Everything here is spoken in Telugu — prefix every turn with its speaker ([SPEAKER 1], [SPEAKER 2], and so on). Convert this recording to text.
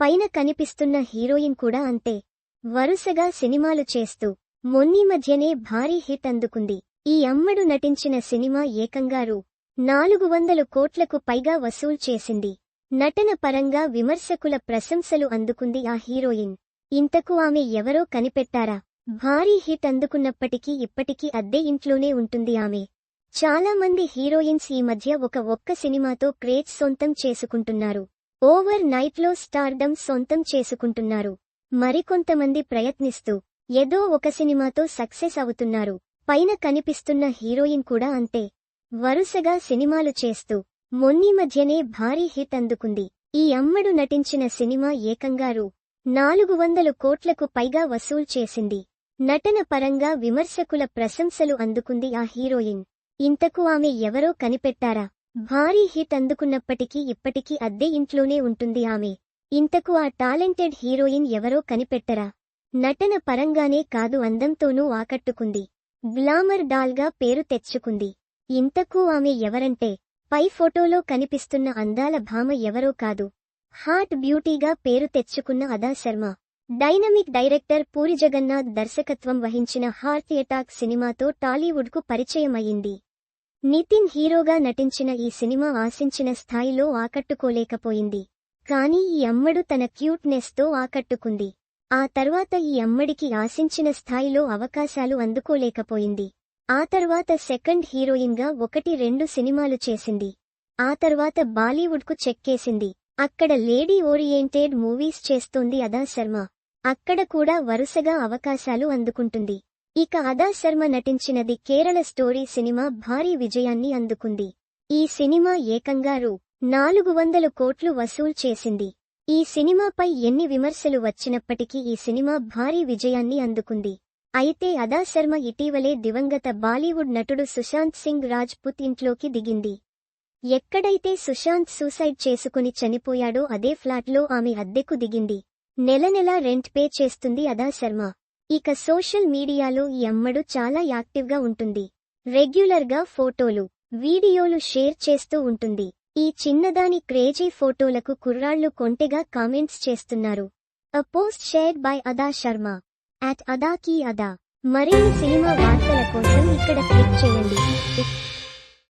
[SPEAKER 1] పైన కనిపిస్తున్న హీరోయిన్ కూడా అంతే. వరుసగా సినిమాలు చేస్తూ మొన్నీ మధ్యనే భారీ హిట్ అందుకుంది. ఈ అమ్మడు నటించిన సినిమా ఏకంగా రూ. నాలుగు వందలు కోట్లకు పైగా వసూలు చేసింది. నటన పరంగా విమర్శకుల ప్రశంసలు అందుకుంది ఆ హీరోయిన్. ఇంతకు ఆమె ఎవరో కనిపెట్టారా? భారీ హిట్ అందుకున్నప్పటికీ ఇప్పటికీ అద్దె ఇంట్లోనే ఉంటుంది ఆమె. చాలా మంది హీరోయిన్స్ ఈ మధ్య ఒక ఒక్క సినిమాతో క్రేజ్ సొంతం చేసుకుంటున్నారు. ఓవర్ నైట్లో స్టార్డమ్ సొంతం చేసుకుంటున్నారు. మరికొంతమంది ప్రయత్నిస్తూ ఏదో ఒక సినిమాతో సక్సెస్ అవుతున్నారు. పైన కనిపిస్తున్న హీరోయిన్ కూడా అంతే. వరుసగా సినిమాలు చేస్తూ మొన్నీ మధ్యనే భారీ హిట్ అందుకుంది. ఈ అమ్మడు నటించిన సినిమా ఏకంగా రూ. నాలుగు వందలు కోట్లకు పైగా వసూలు చేసింది. నటన పరంగా విమర్శకుల ప్రశంసలు అందుకుంది ఆ హీరోయిన్. ఇంతకు ఆమె ఎవరో కనిపెట్టారా? భారీ హిట్ అందుకున్నప్పటికీ ఇప్పటికీ అద్దె ఇంట్లోనే ఉంటుంది ఆమె. ఇంతకు ఆ టాలెంటెడ్ హీరోయిన్ ఎవరో కనిపెట్టరా? నటన పరంగానే కాదు అందంతోనూ ఆకట్టుకుంది. గ్లామర్ డాల్గా పేరు తెచ్చుకుంది. ఇంతకు ఆమె ఎవరంటే? పై ఫోటోలో కనిపిస్తున్న అందాల భామ ఎవరో కాదు. హాట్ బ్యూటీగా పేరు తెచ్చుకున్న అదా శర్మ. డైనమిక్ డైరెక్టర్ పూరి జగన్నాథ్ దర్శకత్వం వహించిన హార్ట్ ఎటాక్ సినిమాతో టాలీవుడ్కు పరిచయమయ్యింది. నితిన్ హీరోగా నటించిన ఈ సినిమా ఆశించిన స్థాయిలో ఆకట్టుకోలేకపోయింది. కానీ ఈ అమ్మడు తన క్యూట్నెస్తో ఆకట్టుకుంది. ఆ తర్వాత ఈ అమ్మడికి ఆశించిన స్థాయిలో అవకాశాలు అందుకోలేకపోయింది. ఆ తర్వాత సెకండ్ హీరోయిన్గా ఒకటి రెండు సినిమాలు చేసింది. ఆ తర్వాత బాలీవుడ్కు చెక్కేసింది అక్కడ లేడీ ఓరియంటెడ్ మూవీస్ చేస్తోంది అదా శర్మ. అక్కడ కూడా వరుసగా అవకాశాలు అందుకుంటుంది. ఇక అదా శర్మ నటించినది కేరళ స్టోరీ సినిమా భారీ విజయాన్ని అందుకుంది. ఈ సినిమా ఏకంగా రూ. నాలుగు వందల కోట్లు వసూలు చేసింది. ఈ సినిమాపై ఎన్ని విమర్శలు వచ్చినప్పటికీ ఈ సినిమా భారీ విజయాన్ని అందుకుంది. అయితే అదా శర్మ ఇటీవలే దివంగత బాలీవుడ్ నటుడు సుశాంత్ సింగ్ రాజ్పుత్ ఇంట్లోకి దిగింది. ఎక్కడైతే సుశాంత్ సూసైడ్ చేసుకుని చనిపోయాడో అదే ఫ్లాట్లో ఆమె అద్దెకు దిగింది. నెల నెలా రెంట్ పే చేస్తుంది అదా శర్మ. ఇక సోషల్ మీడియాలో ఈ అమ్మడు చాలా యాక్టివ్గా ఉంటుంది. రెగ్యులర్గా ఫోటోలు వీడియోలు షేర్ చేస్తూ ఉంటుంది. ఈ చిన్నదాని క్రేజీ ఫోటోలకు కుర్రాళ్ళు కొంటెగా కామెంట్స్ చేస్తున్నారు. అ పోస్ట్ షేర్డ్ బై అదా శర్మ అట్ అదా కీ అదా మరిన్ని సినిమా వార్తల కోసం ఇక్కడ క్లిక్ చేయండి.